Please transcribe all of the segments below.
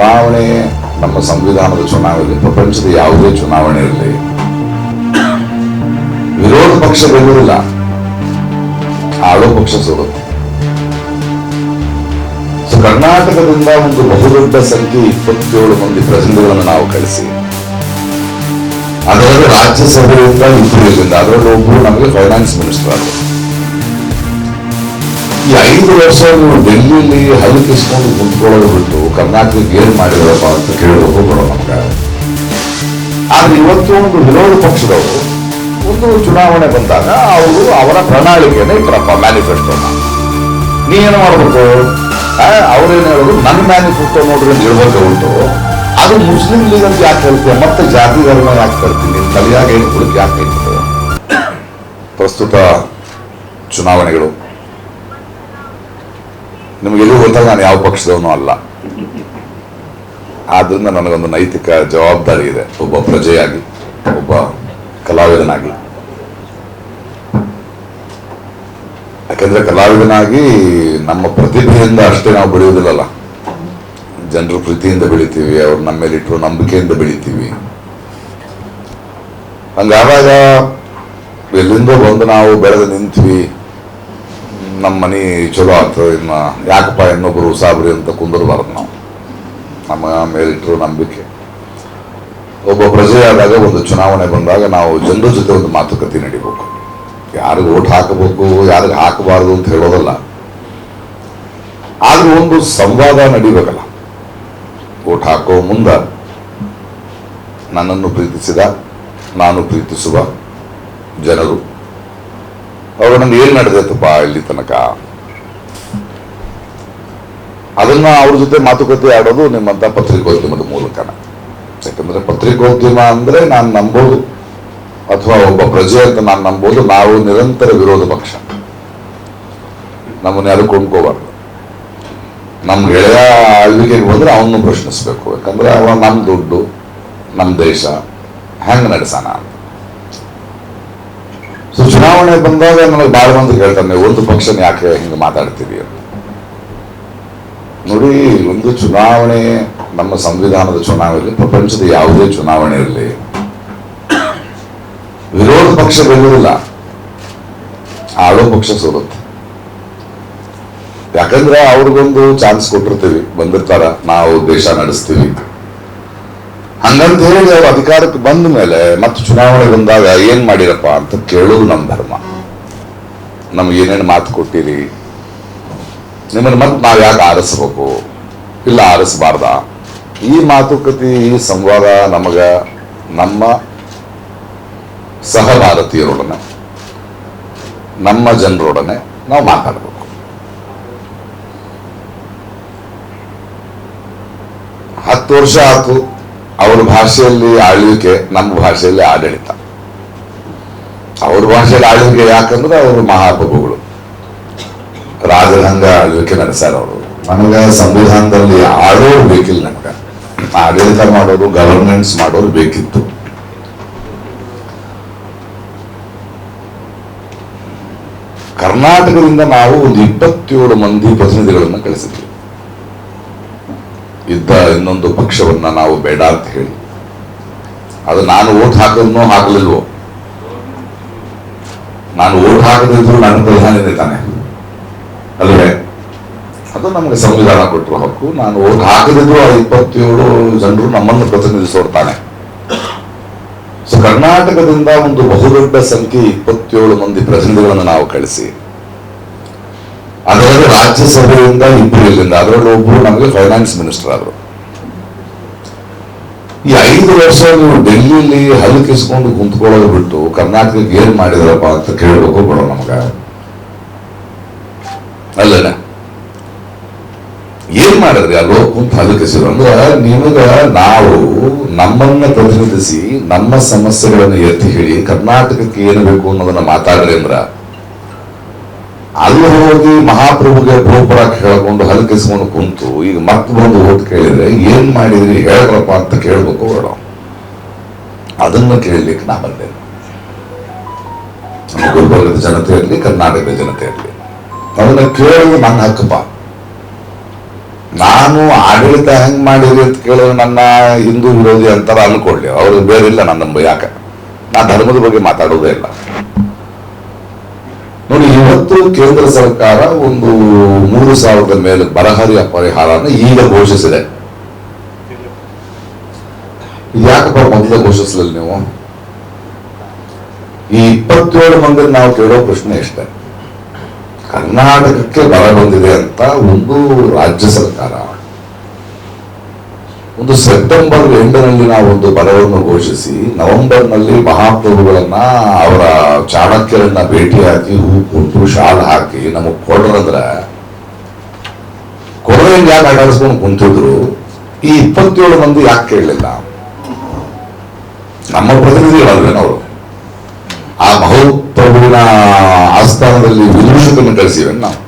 ಚುನಾವಣೆ, ನಮ್ಮ ಸಂವಿಧಾನದ ಚುನಾವಣೆ, ಪ್ರಪಂಚದ ಯಾವುದೇ ಚುನಾವಣೆ ಇರಲಿ, ವಿರೋಧ ಪಕ್ಷ ಗೆಲ್ಲುವುದಿಲ್ಲ ಆಡೋ ಪಕ್ಷ ಸೋಲುತ್ತೆ ಸೊ ಕರ್ನಾಟಕದಿಂದ ಒಂದು ಬಹುದೊಡ್ಡ ಸಂಖ್ಯೆ ಇಪ್ಪತ್ತೇಳು ಮಂದಿ ಪ್ರತಿನಿಧಿಗಳನ್ನು ನಾವು ಕಳಿಸಿ. ಅದರಲ್ಲೂ ರಾಜ್ಯಸಭೆಯಿಂದ ಇಬ್ಬರು ಅದರಲ್ಲಿ ಒಬ್ಬರು ನಮಗೆ ಫೈನಾನ್ಸ್ ಮಿನಿಸ್ಟರ್ ಆದರು. ಈ ಐದು ವರ್ಷ ನೀವು ಹಲವು ಹಲಕಿಸ್ಕೊಂಡು ಕುಂತ್ಕೊಳ್ಳೋದು ಬಿಟ್ಟು ಕರ್ನಾಟಕಕ್ಕೆ ಏನ್ ಮಾಡಿದ್ರಪ್ಪ ಅಂತ ಕೇಳೋದು ಬರೋ ನಮ್ಗೆ ಆದ್ರೆ ಇವತ್ತು ಒಂದು ವಿರೋಧ ಪಕ್ಷದವರು ಒಂದು ಚುನಾವಣೆ ಬಂದಾಗ ಅವರು ಅವರ ಪ್ರಣಾಳಿಕೆಯನ್ನು ಇಟ್ಟರಪ್ಪ ಮ್ಯಾನಿಫೆಸ್ಟೋನ ನೀ ಏನು ಮಾಡ್ಬೇಕು? ಅವ್ರೇನು ಹೇಳೋದು? ನನ್ನ ಮ್ಯಾನಿಫೆಸ್ಟೋ ನೋಡ್ರಿ ಅಂತ ಹೇಳ್ಬೇಕು ಉಂಟು ಅದು ಮುಸ್ಲಿಂ ಲೀಗ್ ಅಂತ ಯಾಕೆ ಹೇಳ್ತೀಯ? ಮತ್ತೆ ಜಾತಿ ಧರ್ಮ ಯಾಕೆ ಕರ್ತೀನಿ ಸರಿಯಾಗಿ ಏನು ಹುಡುಕಿ ಯಾಕೆ ಪ್ರಸ್ತುತ ಚುನಾವಣೆಗಳು. ನಿಮಗೆಲ್ಲೂ ಗೊತ್ತಾಗ ನಾನು ಯಾವ ಪಕ್ಷದವನು ಅಲ್ಲ. ಆದ್ರಿಂದ ನನಗೊಂದು ನೈತಿಕ ಜವಾಬ್ದಾರಿ ಇದೆ. ಒಬ್ಬ ಪ್ರಜೆಯಾಗಿ, ಒಬ್ಬ ಕಲಾವಿದನಾಗಿ. ಯಾಕೆಂದ್ರೆ ಕಲಾವಿದನಾಗಿ ನಮ್ಮ ಪ್ರತಿಭೆಯಿಂದ ಅಷ್ಟೇ ನಾವು ಬೆಳೆಯುವುದಿಲ್ಲಲ್ಲ. ಜನರು ಪ್ರೀತಿಯಿಂದ ಬೆಳಿತೀವಿ, ಅವ್ರು ನಮ್ಮ ಮೇಲೆ ಇಟ್ಟರು ನಂಬಿಕೆಯಿಂದ ಬೆಳಿತೀವಿ. ಹಂಗಾದಾಗ ಎಲ್ಲಿಂದೋ ಬಂದು ನಾವು ಬೆಳೆದು ನಿಂತ್ವಿ. ನಮ್ಮ ಮನೆ ಚಲೋ ಆಗ್ತದೆ ಇನ್ನು ಯಾಕಪ್ಪ ಇನ್ನೊಬ್ರು ಸಾಬ್ರಿ ಅಂತ ಕುಂದರಬಾರ್ದು ನಾವು. ನಮ್ಮ ಮೇಲಿಟ್ಟರು ನಂಬಿಕೆ. ಒಬ್ಬ ಪ್ರಜೆಯಾದಾಗ ಒಂದು ಚುನಾವಣೆ ಬಂದಾಗ ನಾವು ಜನರ ಜೊತೆ ಒಂದು ಮಾತುಕತೆ ನಡಿಬೇಕು. ಯಾರಿಗೆ ಓಟ್ ಹಾಕಬೇಕು, ಯಾರಿಗೆ ಹಾಕಬಾರ್ದು ಅಂತ ಹೇಳೋದಲ್ಲ. ಆದ್ರೂ ಒಂದು ಸಂವಾದ ನಡಿಬೇಕಲ್ಲ. ಓಟ್ ಹಾಕೋ ಮುಂದ ನನ್ನನ್ನು ಪ್ರೀತಿಸಿದ, ನಾನು ಪ್ರೀತಿಸುವ ಜನರು. ಅವರು ನಂಗೆ ಏನ್ ನಡೆದೈತಪ್ಪ ಇಲ್ಲಿ ತನಕ? ಅದನ್ನ ಅವ್ರ ಜೊತೆ ಮಾತುಕತೆ ಆಡೋದು ನಿಮ್ಮಂತ ಪತ್ರಿಕೋದ್ಯಮದ ಮೂಲಕನ. ಯಾಕಂದ್ರೆ ಪತ್ರಿಕೋದ್ಯಮ ಅಂದ್ರೆ ನಾನು ನಂಬೋದು, ಅಥವಾ ಒಬ್ಬ ಪ್ರಜೆ ಅಂತ ನಾನು ನಂಬೋದು, ನಾವು ನಿರಂತರ ವಿರೋಧ ಪಕ್ಷ. ನಮ್ಮನ್ನ ಯಾರು ಕೊಂಡ್ಕೋಬಾರ್ದು. ನಮ್ಮ ಗೆಳೆಯ ಆಳ್ವಿಕೆಗೆ ಬಂದ್ರೆ ಅವನು ಪ್ರಶ್ನಿಸ್ಬೇಕು. ಯಾಕಂದ್ರೆ ಅವ ನಮ್ಮ ದುಡ್ಡು ನಮ್ಮ ದೇಶ, ಹೆಂಗ್ ಅಂತ. ಚುನಾವಣೆ ಬಂದಾಗ ನನಗೆ ಬಹಳ ಮಂದಿ ಹೇಳ್ತಾನೆ ಒಂದು ಪಕ್ಷನ ಯಾಕೆ ಹಿಂಗೆ ಮಾತಾಡ್ತೀವಿ ಅಂತ. ನೋಡಿ, ಒಂದು ಚುನಾವಣೆ ನಮ್ಮ ಸಂವಿಧಾನದ ಚುನಾವಣೆ ಪ್ರಪಂಚದ ಯಾವುದೇ ಚುನಾವಣೆ ಇರಲಿ ವಿರೋಧ ಪಕ್ಷ ಗೆಲ್ಲುವುದಿಲ್ಲ ಆಳೋ ಪಕ್ಷ ಸೋಲುತ್ತೆ. ಯಾಕಂದ್ರೆ ಅವ್ರಿಗೊಂದು ಚಾನ್ಸ್ ಕೊಟ್ಟಿರ್ತೀವಿ, ಬಂದಿರ್ತಾರ, ನಾವು ದೇಶ ನಡೆಸ್ತೀವಿ ಹಂಗಂತ ಹೇಳಿ ಅವ್ರ ಅಧಿಕಾರಕ್ಕೆ ಬಂದ ಮೇಲೆ ಮತ್ತೆ ಚುನಾವಣೆ ಬಂದಾಗ ಏನ್ ಮಾಡಿರಪ್ಪ ಅಂತ ಕೇಳೋದು ನಮ್ಮ ಧರ್ಮ. ನಮ್ಗೆ ಏನೇನು ಮಾತು ಕೊಟ್ಟಿರಿ? ನಿಮ್ಮನ್ನ ಮತ್ತೆ ನಾವ್ ಯಾಕೆ ಆರಿಸ್ಬೇಕು? ಇಲ್ಲ ಆರಿಸಬಾರ್ದ? ಈ ಮಾತುಕತೆ, ಈ ಸಂವಾದ ನಮಗ ನಮ್ಮ ಸಹ ಭಾರತೀಯರೊಡನೆ ನಮ್ಮ ಜನರೊಡನೆ ನಾವು ಮಾತಾಡಬೇಕು. ಹತ್ತು ವರ್ಷ ಆಯ್ತು ಅವ್ರ ಭಾಷೆಯಲ್ಲಿ ಆಳ್ವಿಕೆ ನಮ್ಮ ಭಾಷೆಯಲ್ಲಿ ಆಡಳಿತ. ಅವ್ರ ಭಾಷೆಯಲ್ಲಿ ಆಳ್ವಿಕೆ ಯಾಕಂದ್ರೆ ಅವರು ಮಹಾಪ್ರಭುಗಳು. ರಾಜರಂಗ ಆಳ್ವಿಕೆ ನಡೆಸ್ಯಾರ ಅವರು. ನಮಗ ಸಂವಿಧಾನದಲ್ಲಿ ಆಡೋರು ಬೇಕಿಲ್ಲ ನಮ್ಗ. ಆಡಳಿತ ಮಾಡೋರು ಗವರ್ನೆನ್ಸ್ ಮಾಡೋರು ಬೇಕಿತ್ತು. ಕರ್ನಾಟಕದಿಂದ ನಾವು ಒಂದು ಇಪ್ಪತ್ತೇಳು ಮಂದಿ ಪ್ರತಿನಿಧಿಗಳನ್ನು ಕಳಿಸಿದ್ವಿ. ಇದ್ದ ಇನ್ನೊಂದು ಪಕ್ಷವನ್ನ ನಾವು ಬೇಡ ಅಂತ ಹೇಳಿ. ಅದು ನಾನು ಓಟ್ ಹಾಕಲ್ನೋ ಹಾಕಲಿಲ್ವೋ ನಾನು ಓಟ್ ಹಾಕದಿದ್ರು ನನ್ನ ಪ್ರಧಾನಿ ತಾನೆ. ಅಲ್ವೇ? ಅದು ನಮಗೆ ಸಂವಿಧಾನ ಕೊಟ್ಟರು ಹಕ್ಕು. ನಾನು ಓಟ್ ಹಾಕದಿದ್ರು ಆ ಇಪ್ಪತ್ತೇಳು ಜನರು ನಮ್ಮನ್ನು ಪ್ರತಿನಿಧಿಸೋರ್ತಾನೆ ಸೊ ಕರ್ನಾಟಕದಿಂದ ಒಂದು ಬಹುದೊಡ್ಡ ಸಂಖ್ಯೆ ಇಪ್ಪತ್ತೇಳು ಮಂದಿ ಪ್ರತಿನಿಧಿಗಳನ್ನು ನಾವು ಕಳಿಸಿ. ಅದರಲ್ಲಿ ರಾಜ್ಯಸಭೆಯಿಂದ ಇಬ್ಬರು ಇಲ್ಲಿಂದ. ಅದರಲ್ಲಿ ಒಬ್ಬರು ನಮಗೆ ಫೈನಾನ್ಸ್ ಮಿನಿಸ್ಟರ್ ಆದರು. ಈ ಐದು ವರ್ಷ ನೀವು ಡೆಲ್ಲಿಲಿ ಹಲಕಿಸ್ಕೊಂಡು ಕುಂತ್ಕೊಳ್ಳೋದು ಬಿಟ್ಟು ಕರ್ನಾಟಕಕ್ಕೆ ಏನ್ ಮಾಡಿದ್ರಪ್ಪ ಅಂತ ಕೇಳಬೇಕು ಬೇಡ ನಮಗ. ಅಲ್ಲನ ಏನ್ ಮಾಡಿದ್ರಿ? ಅಲ್ಲಿ ಕುಂತ ಹಲ್ಲು ಅಂದ್ರೆ ನಿಮಗ ನಾವು ನಮ್ಮನ್ನ ಪ್ರತಿನಿಧಿಸಿ ನಮ್ಮ ಸಮಸ್ಯೆಗಳನ್ನು ಎತ್ತಿ ಹೇಳಿ ಕರ್ನಾಟಕಕ್ಕೆ ಏನು ಬೇಕು ಅನ್ನೋದನ್ನ ಮಾತಾಡ್ರಿ ಅಂದ್ರ. ಅಲ್ಲಿ ಹೋಗಿ ಮಹಾಪ್ರಭುಗೆ ಗೋಪುರ ಕೇಳ್ಕೊಂಡು ಹಲಕಿಸ್ಕೊಂಡು ಕುಂತು, ಈಗ ಮತ್ತೆ ಬಂದು ಹೋದ್ ಕೇಳಿದ್ರೆ, ಏನ್ ಮಾಡಿದ್ರಿ? ಹೇಳ್ರಪ್ಪ ಅಂತ ಕೇಳ್ಬೇಕು ಬೇಡ. ಅದನ್ನ ಕೇಳಲಿಕ್ಕೆ ನಾ ಬಂದೆ. ಗುಲ್ಬರ್ಗದ ಜನತೆ ಇರಲಿ, ಕರ್ನಾಟಕದ ಜನತೆ ಇರಲಿ. ಅದನ್ನ ಕೇಳೋದು ನನ್ನ ಹಕ್ಕಪ್ಪ ನಾನು ಆಡಳಿತ ಹೆಂಗ್ ಮಾಡಿದ್ರಿ ಅಂತ ಕೇಳಿದ್ರೆ ನನ್ನ ಹಿಂದೂ ವಿರೋಧಿ ಅಂತಾರ ಅನ್ಕೊಳ್ಳಿ ಅವ್ರಿಗೆ ಬೇರೆ ಇಲ್ಲ ನನ್ನ ಯಾಕೆ ನಾ ಧರ್ಮದ ಬಗ್ಗೆ ಮಾತಾಡೋದೇ ಇಲ್ಲ. ಇವತ್ತು ಕೇಂದ್ರ ಸರ್ಕಾರ ಒಂದು ಮೂರು ಸಾವಿರದ ಮೇಲೆ ಬರಹರಿಯ ಪರಿಹಾರನ ಈಗ ಘೋಷಿಸಿದೆ. ಯಾಕಪ್ಪ ಮೊದಲ ಘೋಷಿಸಲಿಲ್ಲ ನೀವು? ಈ ಇಪ್ಪತ್ತೇಳು ಮಂದಿ ನಾವು ಕೇಳೋ ಪ್ರಶ್ನೆ ಇಷ್ಟೇ. ಕರ್ನಾಟಕಕ್ಕೆ ಬರ ಬಂದಿದೆ ಅಂತ ಒಂದು ರಾಜ್ಯ ಸರ್ಕಾರ. ಒಂದು ಸೆಪ್ಟೆಂಬರ್ ಎಂಟರಲ್ಲಿ ನಾವು ಒಂದು ಬಲವನ್ನು ಘೋಷಿಸಿ, ನವೆಂಬರ್ನಲ್ಲಿ ಮಹಾಪ್ರಭುಗಳನ್ನ ಅವರ ಚಾಣಕ್ಯರನ್ನ ಭೇಟಿಯಾಗಿ ಹೂ ಕೊಟ್ಟು ಶಾಲ್ ಹಾಕಿ ನಮಗ್ ಕೊಡ್ರಂದ್ರ ಕೊಡೋದಂಗೆ ಯಾಕೆ ಆಟಾಡಿಸ್ಕೊಂಡು ಕುಂತಿದ್ರು? ಈ ಇಪ್ಪತ್ತೇಳು ಮಂದಿ ಯಾಕೆ ಕೇಳಲಿಲ್ಲ? ನಮ್ಮ ಪ್ರತಿನಿಧಿಗಳಲ್ವೇನವರು ಆ ಮಹೋಪ್ರಭುವಿನ ಆಸ್ಥಾನದಲ್ಲಿ ವಿದೂಷಕನ್ನು ಕಳಿಸಿವೆ ನಾವು.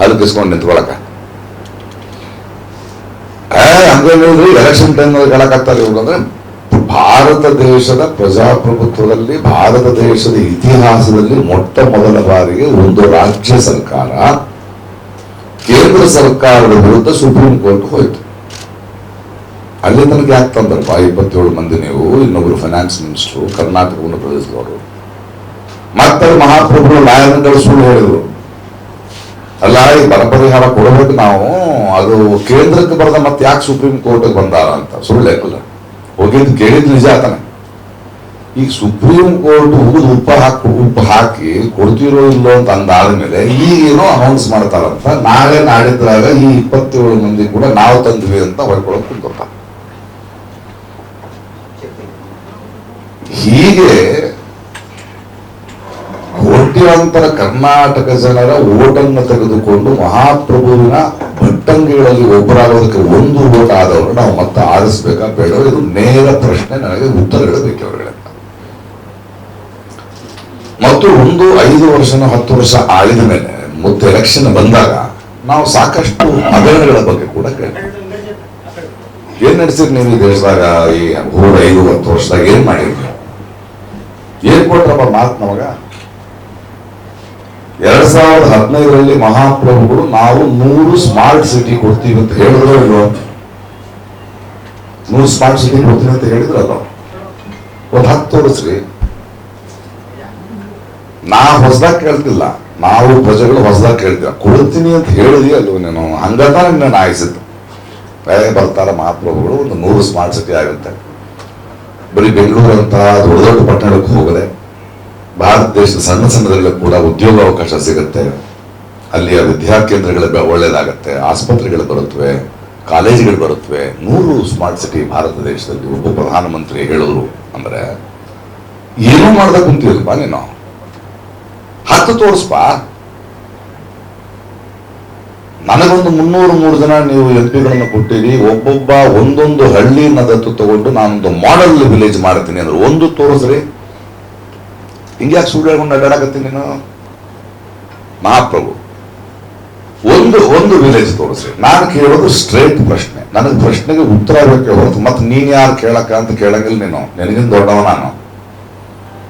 ಹಲಕಿಸ್ಕೊಂಡು ನಿಂತ್ಕೊಳಕ ಹಂಗೇನಿಲ್ರಿ ಎಲೆಕ್ಷನ್ ಟೈಮ್ ಹೇಳಕ್ಕಾಗ್ತಾರೆ ಇವ್ರು ಅಂದ್ರೆ, ಭಾರತ ದೇಶದ ಪ್ರಜಾಪ್ರಭುತ್ವದಲ್ಲಿ, ಭಾರತ ದೇಶದ ಇತಿಹಾಸದಲ್ಲಿ ಮೊಟ್ಟ ಮೊದಲ ಬಾರಿಗೆ ಒಂದು ರಾಜ್ಯ ಸರ್ಕಾರ, ಕೇಂದ್ರ ಸರ್ಕಾರದ ವಿರುದ್ಧ ಸುಪ್ರೀಂ ಕೋರ್ಟ್ ಹೋಯ್ತು. ಅಲ್ಲಿ ತನಕ ಯಾಕೆ ತಂದ್ರಪ್ಪ? ಇಪ್ಪತ್ತೇಳು ಮಂದಿ ನೀವು, ಇನ್ನೊಬ್ರು ಫೈನಾನ್ಸ್ ಮಿನಿಸ್ಟರ್ ಕರ್ನಾಟಕವನ್ನು ಪ್ರದೇಶದವರು. ಮತ್ತೆ ಮಹಾಪ್ರಭು ನ್ಯಾಯಾಲಯಗಳು ಸುಳ್ಳು ಹೇಳಿದ್ರು. ಅಲ್ಲ, ಈ ಬರ ಪರಿಹಾರ ಕೊಡಬೇಕು ನಾವು. ಅದು ಕೇಂದ್ರಕ್ಕೆ ಬರೆದ ಮತ್ತೆ ಯಾಕೆ ಸುಪ್ರೀಂ ಕೋರ್ಟ್ ಬಂದಾರ ಅಂತ ಸುಳ್ಳೆ ಹೋಗಿದ್ದು ಕೇಳಿದ್ ನಿಜ ಆತನ. ಈ ಸುಪ್ರೀಂ ಕೋರ್ಟ್ ಹುಡುಗ ಉಪ್ಪು ಹಾಕಿ ಉಪ್ಪು ಹಾಕಿ ಕೊಡ್ತಿರೋ ಇಲ್ಲೋ ಅಂತ ಅಂದಾದ್ಮೇಲೆ ಈಗೇನೋ ಅನೌನ್ಸ್ ಮಾಡ್ತಾರಂತ ನಾಳೆ ನಾಡಿದ್ರಾಗ ಈ ಇಪ್ಪತ್ತೇಳು ಮಂದಿ ಕೂಡ ನಾವು ತಂದ್ವಿ ಅಂತ ಹೊಡ್ಕೊಳಕ್ ಕುಂತ ಹೀಗೆ ಕೋಟ್ಯಾಂತರ ಕರ್ನಾಟಕ ಜನರ ಓಟನ್ನು ತೆಗೆದುಕೊಂಡು ಮಹಾಪ್ರಭುವಿನ ಭಟ್ಟಂಗಿಗಳಲ್ಲಿ ಒಬ್ಬರಾಗೋದಕ್ಕೆ ಒಂದು ಓಟ್ ಆದವರು ನಾವು ಮತ್ತೆ ಆರಿಸ್ಬೇಕಾ ಬೇಡ. ಇದು ನೇರ ಪ್ರಶ್ನೆ, ನನಗೆ ಉತ್ತರ ಹೇಳಬೇಕು ಅವರುಗಳನ್ನ ಮತ್ತು ಒಂದು ಐದು ವರ್ಷನ ಹತ್ತು ವರ್ಷ ಆಳಿದ ಮೇಲೆ, ಮತ್ತೆ ಎಲೆಕ್ಷನ್ ಬಂದಾಗ ನಾವು ಸಾಕಷ್ಟು ಹಗರಣಗಳ ಬಗ್ಗೆ ಕೂಡ ಕೇಳ್ತೀವಿ. ಏನ್ ನಡೆಸಿರಿ ನೀವು ದೇಶದಾಗ ಈ ಹೋದ ಐದು, ಹತ್ತು ವರ್ಷದಾಗ ಏನ್ ಮಾಡಿರಿ ಏನ್ ಕೊಟ್ರಪ್ಪ ಮಾತು ನಮಗ? ಎರಡ್ ಸಾವಿರದ ಹದಿನೈದರಲ್ಲಿ ಮಹಾಪ್ರಭುಗಳು ನಾವು ನೂರು ಸ್ಮಾರ್ಟ್ ಸಿಟಿ ಕೊಡ್ತೀವಿ ಅಂತ ಹೇಳಿದ್ರು ಇಲ್ವೋ ನೂರು ಸ್ಮಾರ್ಟ್ ಸಿಟಿ ಕೊಡ್ತೀವಿ ಅಂತ ಹೇಳಿದ್ರಲ್ಲ. ಒಂದು ಹತ್ತು ತೋರಿಸ್ರಿ. ನಾ ಹೊಸದಾಗ ಕೇಳ್ತಿಲ್ಲ. ನಾವು ಪ್ರಜೆಗಳು ಹೊಸದಾಗ ಕೇಳ್ತೀವಿ. ಕೊಡ್ತೀನಿ ಅಂತ ಹೇಳಿದಿ ಅಲ್ವ ನೀನು. ಹಂಗದ ನಾನು ಆಯ್ಸಿದ್ದು ಬೇರೆ ಬರ್ತಾರ ಮಹಾಪ್ರಭುಗಳು, ಒಂದು ನೂರು ಸ್ಮಾರ್ಟ್ ಸಿಟಿ ಆಗುತ್ತೆ. ಬರೀ ಬೆಂಗಳೂರು ಅಂತ ದೊಡ್ಡ ದೊಡ್ಡ ಪಟ್ಟಣಕ್ಕೆ ಹೋಗದೆ. ಭಾರತ ದೇಶದ ಸಣ್ಣ ಸಣ್ಣದಲ್ಲೂ ಕೂಡ ಉದ್ಯೋಗ ಅವಕಾಶ ಸಿಗುತ್ತೆ. ಅಲ್ಲಿಯ ವಿದ್ಯಾ ಕೇಂದ್ರಗಳ ಒಳ್ಳೇದಾಗತ್ತೆ, ಆಸ್ಪತ್ರೆಗಳು ಬರುತ್ತವೆ ಕಾಲೇಜುಗಳು ಬರುತ್ತವೆ ನೂರು ಸ್ಮಾರ್ಟ್ ಸಿಟಿ ಭಾರತ ದೇಶದಲ್ಲಿ ಉಪ ಪ್ರಧಾನಮಂತ್ರಿ ಹೇಳಿದ್ರು ಅಂದ್ರೆ, ಏನೂ ಮಾಡ್ದ ಕುಂತೀವಲ್ಪ ನೀನು? ಹತ್ತು ತೋರಿಸ್ಪ. ನನಗೊಂದು ಮುನ್ನೂರು ಮೂರು ಜನ ನೀವು ಎಂ ಪಿಗಳನ್ನು ಕೊಟ್ಟಿರಿ, ಒಬ್ಬೊಬ್ಬ ಒಂದೊಂದು ಹಳ್ಳಿನ ದತ್ತು ತಗೊಂಡು ನಾನೊಂದು ಮಾಡೆಲ್ ವಿಲೇಜ್ ಮಾಡ್ತೀನಿ ಅಂದ್ರೆ ಒಂದು ತೋರಿಸ್ರಿ. ಹಿಂಗ್ಯಾಕೆ ಸುಳ್ಳು ಹೇಳ್ಕೊಂಡು ಅಡ್ಡಾಡಕತ್ತೀನಿ ನೀನು? ಮಹಾಪ್ರಭು, ಒಂದು ಒಂದು ವಿಲೇಜ್ ತೋರಿಸ್ರಿ ನಾನು ಕೇಳೋದು ಸ್ಟ್ರೇಟ್ ಪ್ರಶ್ನೆ. ನನಗೆ ಪ್ರಶ್ನೆಗೆ ಉತ್ತರ ಬೇಕೇ ಹೊರತು, ಮತ್ತೆ ನೀನ್ ಯಾರು ಕೇಳಕ್ಕ ಅಂತ ಕೇಳಂಗಿಲ್ಲ ನೀನು. ನಿನಗಿನ ದೊಡ್ಡವ ನಾನು.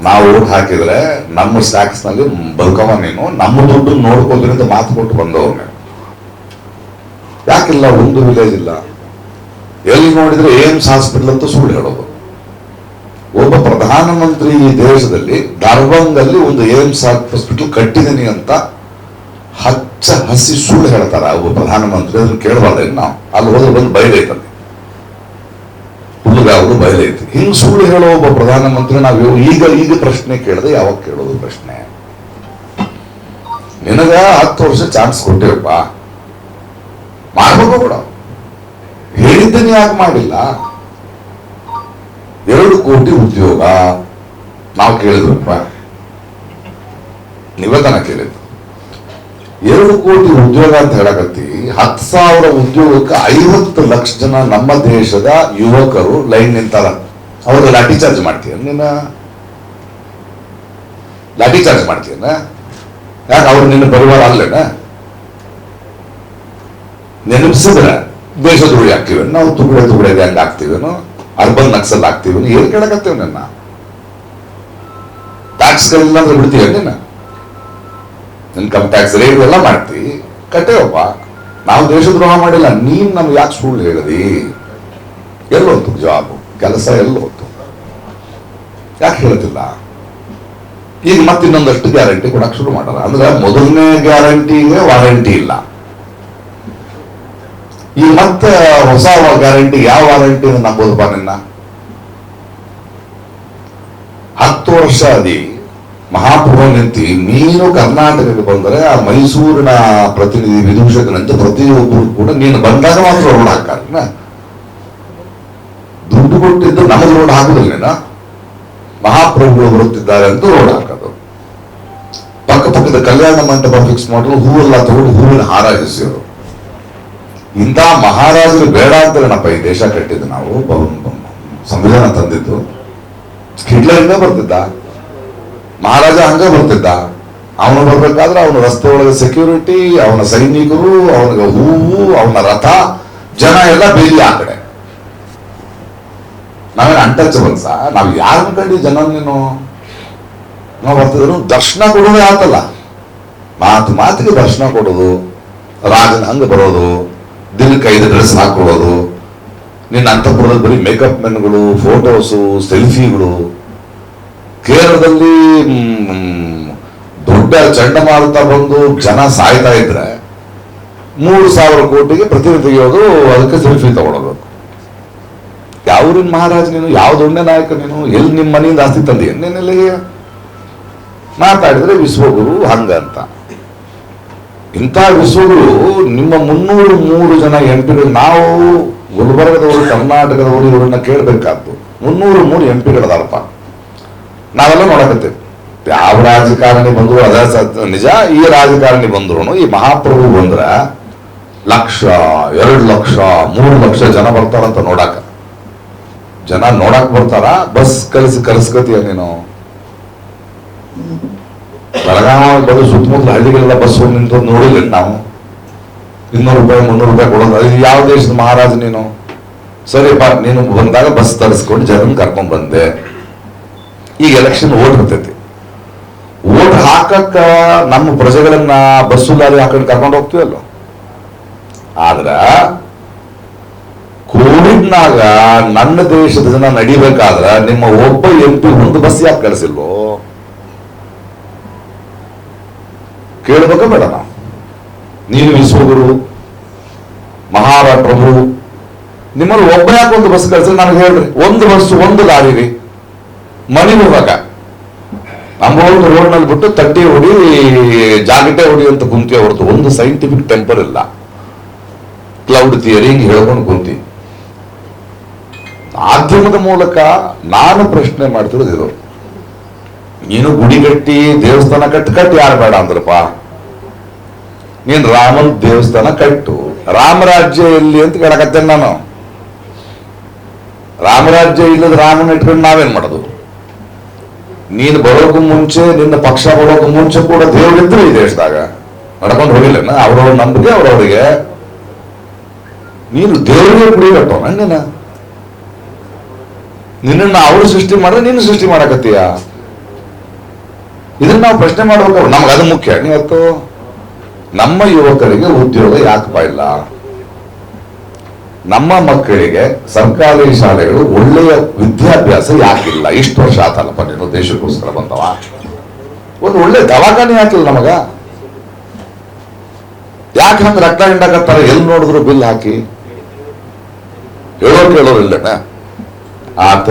ನಾವು ಓಟ್ ಹಾಕಿದ್ರೆ ನಮ್ಮ ಸ್ಟ್ಯಾಕ್ಸ್ನಲ್ಲಿ ಬದುಕವ ನೀನು. ನಮ್ಮ ದುಡ್ಡು ನೋಡ್ಕೋದ್ರಿಂದ ಮಾತು ಕೊಟ್ಟು ಬಂದವ ನೀನು. ಯಾಕಿಲ್ಲ, ಒಂದು ವಿಲೇಜ್ ಇಲ್ಲ. ಎಲ್ಲಿ ನೋಡಿದ್ರೆ ಏಮ್ಸ್ ಹಾಸ್ಪಿಟಲ್ ಅಂತ ಸುಳ್ಳು ಹೇಳೋದು. ಒಬ್ಬ ಪ್ರಧಾನಮಂತ್ರಿ ಈ ದೇಶದಲ್ಲಿ ದರ್ಭಂಗಲ್ಲಿ ಒಂದು ಏಮ್ಸ್ ಹಾಸ್ಪಿಟಲ್ ಕಟ್ಟಿದೀನಿ ಅಂತ ಹಚ್ಚ ಹಸಿ ಸುಳ್ಳು ಹೇಳ್ತಾರ ಒಬ್ಬ ಪ್ರಧಾನಮಂತ್ರಿ. ಅದನ್ನ ಕೇಳಬಾರ್ದು ನಾವು. ಅಲ್ಲಿ ಹೋದ್ರೆ ಬಂದು ಬಯಲೈತಲ್ಲಿ ಹುಲ್ಲುಗಾವಲು ಬಯಲೈತಿ ಹಿಂಗ್ ಸುಳ್ಳು ಹೇಳೋ ಒಬ್ಬ ಪ್ರಧಾನಮಂತ್ರಿ, ನಾವು ಈಗ ಈಗ ಪ್ರಶ್ನೆ ಕೇಳದೆ ಯಾವಾಗ ಕೇಳೋದು ಪ್ರಶ್ನೆ? ನಿನಗ ಹತ್ತು ವರ್ಷ ಚಾನ್ಸ್ ಕೊಟ್ಟೇವಪ್ಪ ಮಾಡ್ಬೇಕು ಕೂಡ. ಹೇಳಿದ್ದೀನಿ ಯಾಕೆ ಮಾಡಿಲ್ಲ? ಎರಡು ಕೋಟಿ ಉದ್ಯೋಗ ನಾವು ಕೇಳಿದ್ರಪ್ಪ ನಿವೇದನ ಕೇಳಿದ್ರು ಎರಡು ಕೋಟಿ ಉದ್ಯೋಗ ಅಂತ ಹೇಳಕತ್ತಿ, ಹತ್ತು ಸಾವಿರ ಉದ್ಯೋಗಕ್ಕೆ ಐವತ್ತು ಲಕ್ಷ ಜನ ನಮ್ಮ ದೇಶದ ಯುವಕರು ಲೈನ್ ನಿಂತಾರ. ಅವ್ರಿಗೆ ಲಾಠಿ ಚಾರ್ಜ್ ಮಾಡ್ತೀಯ ನಿನ್ನ ಲಾಠಿ ಚಾರ್ಜ್ ಮಾಡ್ತೀಯನ? ಯಾಕೆ ಅವ್ರು ನಿನ್ನ ಪರಿವಾರ ಅಲ್ಲೇನ? ನೆನಪಿಸಿದ್ರೆ ದೇಶದ್ರೋಹಿ ಹಾಕ್ತೀವೇನು? ನಾವು ತುಗುಡೆ ತುಗುಡೆ ಹಂಗೆ ಆಗ್ತೀವೇನೋ ಅರ್ಬನ್ ನಕ್ಸಲ್ ಆಗ್ತೀವಿ ಏನ್ ಕೇಳಕತ್ತೇವ್ ನನ್ನ? ಟ್ಯಾಕ್ಸ್ಗಳಿಲ್ಲ ಅಂದ್ರೆ ಬಿಡ್ತೀವಿ ನಿನ್ನ ಇನ್ಕಮ್ ಟ್ಯಾಕ್ಸ್ ರೇಟ್ ಎಲ್ಲ ಮಾಡ್ತಿ. ಕಟ್ಟೇವಪ್ಪ ನಾವು ದೇಶದ್ರೋಹ ಮಾಡಿಲ್ಲ, ನೀನ್ ನಮ್ಗೆ ಯಾಕೆ ಸುಳ್ಳು ಹೇಳಿದಿ? ಎಲ್ಲೋತು ಜಾಬ್ ಕೆಲಸ ಎಲ್ಲೋತು ಯಾಕೆ ಹೇಳ್ತಿಲ್ಲ ಈಗ ಮತ್ತೆ ಇನ್ನೊಂದಷ್ಟು ಗ್ಯಾರಂಟಿ ಕೊಡಕ್ ಶುರು ಮಾಡಲ್ಲ ಅಂದ್ರೆ ಮೊದಲನೇ ಗ್ಯಾರಂಟಿಗೆ ವಾರಂಟಿ ಇಲ್ಲ. ಈಗ ಮತ್ತೆ ಹೊಸ ಗ್ಯಾರಂಟಿ ಯಾವ ವಾರಂಟಿ ನಂಬೋದಪ್ಪ ನಿನ್ನ? ಹತ್ತು ವರ್ಷ ಅದಿ ಮಹಾಪ್ರಭು ನಿಂತಿ ನೀನು ಕರ್ನಾಟಕಕ್ಕೆ ಬಂದರೆ ಆ ಮೈಸೂರಿನ ಪ್ರತಿನಿಧಿ ವಿದೂಷಕನಂತೆ ಪ್ರತಿಯೊಬ್ಬರು ಕೂಡ ನೀನು ಬಂದಾಗ ಮಾತ್ರ ರೋಡ್ ಹಾಕಾರ ದುಡ್ಡು ಕೊಟ್ಟಿದ್ದು ನಮಗೆ ರೋಡ್ ಹಾಕುದಿಲ್ಲ ಮಹಾಪ್ರಭುಗಳು ಬರುತ್ತಿದ್ದಾರೆ ಅಂತ ರೋಡ್ ಹಾಕೋದು. ಪಕ್ಕ ಪಕ್ಕದ ಕಲ್ಯಾಣ ಮಂಟಪ ಫಿಕ್ಸ್ ಮಾಡಲು ಹೂವೆಲ್ಲ ತಗೊಂಡು ಹೂವಿನ ಹಾರ ಎಸೆಯೋದು ಇಂಥ ಮಹಾರಾಜರು ಬೇಡ ಅಂತೇನಪ್ಪ ಈ ದೇಶ ಕಟ್ಟಿದ್ದು ನಾವು ಸಂವಿಧಾನ ತಂದಿದ್ದು. ಹಿಟ್ಲರಿಂದ ಬರ್ತಿದ್ದ. ಮಹಾರಾಜ ಹಂಗ ಬರ್ತಿದ್ದ. ಅವನು ಬರ್ಬೇಕಾದ್ರೆ ಅವನ ರಸ್ತೆ ಒಳಗೆ ಸೆಕ್ಯೂರಿಟಿ ಅವನ ಸೈನಿಕರು, ಅವನಿಗೆ ಹೂವು, ಅವನ ರಥ, ಜನ ಎಲ್ಲ ಬೇಲಿ ಆ ಕಡೆ. ನಾವೇನು ಅನ್ಟಚಬಲ್ಸ ನಾವು ಯಾರನ್ನ ಕಂಡು ಜನ ನೀನು? ನಾವು ಬರ್ತಿದ್ರು, ದರ್ಶನ ಕೊಡೋದೇ ಆತಲ್ಲ. ಮಾತು ಮಾತಿಗೆ ದರ್ಶನ ಕೊಡೋದು, ರಾಜನ ಹಂಗೆ ಬರೋದು. ದಿನಕ್ಕೆ ಐದು ಡ್ರೆಸ್ ಹಾಕೊಳ್ಳೋದು ನಿನ್ನ ಅಂತಪುರದಲ್ಲಿ ಬರೀ ಮೇಕಪ್ ಮೆನ್ಗಳು ಫೋಟೋಸು ಸೆಲ್ಫಿಗಳು ಕೇರಳದಲ್ಲಿ ದೊಡ್ಡ ಚಂಡಮಾರುತ ಬಂದು ಜನ ಸಾಯ್ತಾ ಇದ್ರೆ ಮೂರು ಸಾವಿರ ಕೋಟಿಗೆ ಪ್ರತಿನಿಧಿ ತೆಗೆಯೋದು ಅದಕ್ಕೆ ಸೆಲ್ಫಿ ತಗೊಳ್ಳೋದು. ಯಾವೂರಿನ ಮಹಾರಾಜ ನೀನು? ಯಾವ ದೊಡ್ಡ ನಾಯಕ ನೀನು? ಎಲ್ಲಿ ನಿಮ್ಮ ಮನೆಯಿಂದ ಆಸ್ತಿ ತಂದಿ ಏನೇನೆಲ್ಲಿಗೆ ಮಾತಾಡಿದ್ರೆ ವಿಶ್ವಗುರು ಹಂಗ ಅಂತ. ಇಂಥ ವಿಷಯಗಳು ನಿಮ್ಮ ಮುನ್ನೂರು ಮೂರು ಜನ ಎಂಪಿಗಳು ನಾವು ಗುಲ್ಬರ್ಗದವರು, ಕರ್ನಾಟಕದವರು ಇವರನ್ನ ಕೇಳಬೇಕಾದ್ದು. ಮುನ್ನೂರು ಮೂರು ಎಂಪಿಗಳದಾರಪ್ಪ ನಾವೆಲ್ಲ ನೋಡಕತ್ತೇವೆ. ಯಾವ ರಾಜಕಾರಣಿ ಬಂದ್ರು ಅದ ನಿಜ, ಈ ರಾಜಕಾರಣಿ ಬಂದ್ರು ಈ ಮಹಾಪ್ರಭು ಬಂದ್ರ ಲಕ್ಷ, ಎರಡು ಲಕ್ಷ, ಮೂರು ಲಕ್ಷ ಜನ ಬರ್ತಾರಂತ ನೋಡಾಕ. ಜನ ನೋಡಕ್ ಬರ್ತಾರ, ಬಸ್ ಕಲಿಸಿ ಕಲಿಸ್ಕತಿಯ ನೀನು. ಬೆಳಗಾವ ಬರೋ ಸುತ್ತಮುತ್ತಲ ಹಳ್ಳಿಗಳೆಲ್ಲ ಬಸ್ಸು ನಿಂತು ನೋಡಿಲ್ಲ ನಾವು. ಇನ್ನೂರು ರೂಪಾಯಿ, ಮುನ್ನೂರು ರೂಪಾಯಿ ಕೊಡೋದು. ಅದು ಯಾವ ದೇಶದ ಮಹಾರಾಜ ನೀನು? ಸರಿಪ್ಪ ನೀನು ಬಂದಾಗ ಬಸ್ ತರಿಸ್ಕೊಂಡು ಜನನ್ ಕರ್ಕೊಂಡು ಬಂದೆ. ಈಗ ಎಲೆಕ್ಷನ್ ಓಟ್ ಬರ್ತೈತಿ. ಓಟ್ ಹಾಕಕ್ಕ ನಮ್ಮ ಪ್ರಜೆಗಳನ್ನ ಬಸ್ಸು ಲಾರಿ ಹಾಕೊಂಡು ಕರ್ಕೊಂಡು ಹೋಗ್ತೀವಲ್ಲ ಆದ್ರ ಕೋವಿಡ್ನಾಗ ನನ್ನ ದೇಶದ ಜನ ನಡಿಬೇಕಾದ್ರ ನಿಮ್ಮ ಒಬ್ಬ ಎಂ ಪಿ ಒಂದು ಬಸ್ ಯಾಕೆ ಕಳಿಸಿಲ್ವೋ? ಕೇಳ್ಬೇಕ ಬೇಡ ನೀನು ವಿಶ್ವಗುರು ಮಹಾರಾಜ ಪ್ರಭು ನಿಮ್ಮಲ್ಲಿ ಒಬ್ಬ ಯಾಕೆ ಒಂದು ಬಸ್ ಕಳಿಸಿ ನನಗೆ ಹೇಳ್ರಿ. ಒಂದು ಬಸ್ ಒಂದು ಲಾರಿ ರೀ ಮನೆಗೆ ಹೋಗಾಕ ನಮ್ಮ ಒಂದು ರೋಡ್ನಲ್ಲಿ ಬಿಟ್ಟು ತಟ್ಟಿ ಹೊಡಿ ಜಾಗಟೆ ಹೊಡಿ ಅಂತ ಕುಂತಿ ಹೊರತು. ಒಂದು ಸೈಂಟಿಫಿಕ್ ಟೆಂಪಲ್ ಇಲ್ಲ. ಕ್ಲೌಡ್ ಥಿಯರಿ ಹಿಂಗೆ ಹೇಳ್ಕೊಂಡು ಕುಂತಿ. ಮಾಧ್ಯಮದ ಮೂಲಕ ನಾನು ಪ್ರಶ್ನೆ ಮಾಡ್ತಿರೋದು ಇದು. ನೀನು ಗುಡಿ ಕಟ್ಟಿ ದೇವಸ್ಥಾನ ಕಟ್ಟಿ ಕಟ್ಟಿ ಯಾರು ಬೇಡ ಅಂದ್ರಪ್ಪ. ನೀನ್ ರಾಮನ್ ದೇವಸ್ಥಾನ ಕಟ್ಟು. ರಾಮರಾಜ್ಯ ಎಲ್ಲಿ ಅಂತ ಕೇಳಕತ್ತೇನೆ ನಾನು. ರಾಮರಾಜ್ಯ ಇಲ್ಲದ ರಾಮನ ಇಟ್ಕೊಂಡು ನಾವೇನ್ ಮಾಡೋದು? ನೀನು ಬರೋಕು ಮುಂಚೆ, ನಿನ್ನ ಪಕ್ಷ ಬರೋಕು ಮುಂಚೆ ಕೂಡ ದೇವರಿದ್ರು ಈ ದೇಶದಾಗ. ನಡ್ಕೊಂಡು ಹೋಗಿಲ್ಲನ? ಅವ್ರವ್ರ ನಂಬಿಕೆ, ಅವ್ರವ್ರಿಗೆ. ನೀನು ದೇವರಿಗೆ ಗುಡಿ ಕಟ್ಟೋಣ ನೀನ ನಿನ್ನನ್ನು ಅವರು ಸೃಷ್ಟಿ ಮಾಡಿದ್ರೆ ನೀನು ಸೃಷ್ಟಿ ಮಾಡಕತ್ತೀಯ? ಇದನ್ನ ನಾವು ಪ್ರಶ್ನೆ ಮಾಡ್ಬೇಕು. ನಮ್ಗೆ ಅದು ಮುಖ್ಯ. ಇವತ್ತು ನಮ್ಮ ಯುವಕರಿಗೆ ಉದ್ಯೋಗ ಯಾಕಪ್ಪ ಇಲ್ಲ? ನಮ್ಮ ಮಕ್ಕಳಿಗೆ ಸರ್ಕಾರಿ ಶಾಲೆಗಳು ಒಳ್ಳೆಯ ವಿದ್ಯಾಭ್ಯಾಸ ಯಾಕಿಲ್ಲ? ಇಷ್ಟು ವರ್ಷ ಆತಲ್ಲಪ್ಪ ನೀನು ದೇಶಕ್ಕೋಸ್ಕರ ಬಂದವ. ಒಂದು ಒಳ್ಳೆ ದವಾಖಾನೆ ಹಾಕಿಲ್ಲ ನಮಗ? ಯಾಕೆ ಹಂಗ ರಕ್ತ ಹಿಂಡಾಕತ್ತಾರ ಎಲ್ಲಿ ನೋಡಿದ್ರು ಬಿಲ್ ಹಾಕಿ? ಹೇಳೋ ಕೇಳೋರು ಇಲ್ಲಣ್ಣ ಆತ,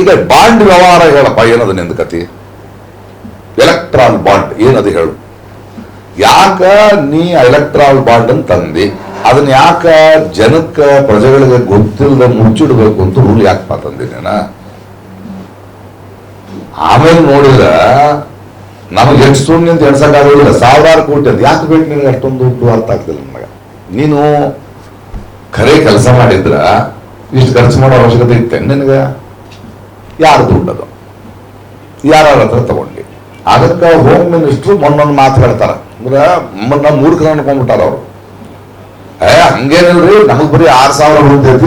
ಈಗ ಬಾಂಡ್ ವ್ಯವಹಾರ ಹೇಳಪ್ಪ, ಏನದು ನಿಂದ ಕತಿ ಎಲೆಕ್ಟ್ರಾನ್ ಬಾಂಡ್, ಏನದು ಹೇಳು? ಯಾಕ ನೀ ಎಲೆಕ್ಟ್ರಾಲ್ ಬಾಂಡ್ ಅಂತ ತಂದಿ ಅದನ್ನ ಯಾಕ ಜನಕ್ಕೆ ಪ್ರಜೆಗಳಿಗೆ ಗೊತ್ತಿಲ್ಲದ ಮುಚ್ಚಿಡ್ಬೇಕು ಅಂತ ರೂಲ್ ಯಾಕಪ್ಪ ತಂದಿನೇನ ಆಮೇಲೆ ನೋಡಿದ್ರ ನಮಗೆ ಎಷ್ಟು ಸುಮ್ಮನೆ ಅಂತ ಸಾವಿರಾರು ಕೋಟಿ ಅಂತ. ಯಾಕೆ ಬೇಕು ನಿನಗೆ ಅಷ್ಟೊಂದು ದುಡ್ಡು? ಅರ್ಥ ಆಗ್ತಿಲ್ಲ ನನಗೆ ನೀನು ಖರೆ ಕೆಲಸ ಮಾಡಿದ್ರ, ಇಷ್ಟು ಖರ್ಚು ಮಾಡೋ ಅವಶ್ಯಕತೆ ಇತ್ತೆ ನಿನಗೆ? ಯಾರು ದುಡ್ಡು ದುಡ್ಡದು? ಯಾರ ಹತ್ರ ತಗೊಂಡು ಅದಕ್ಕೆ ಹೋಮ್ ಮಿನಿಸ್ಟ್ರು ಮೊನ್ನೊಂದು ಮಾತು ಹೇಳ್ತಾರ. ಅಂದ್ರೆ ನಮ್ಮ ಮೂರ್ಖ ಅನ್ಕೊಂಡ್ಬಿಟ್ಟಾರ ಅವರು. ಏ, ಹಂಗೇನಿಲ್ರಿ? ನಮಗ್ ಬರೀ ಆರ್ ಸಾವಿರ ಬಂದೈತಿ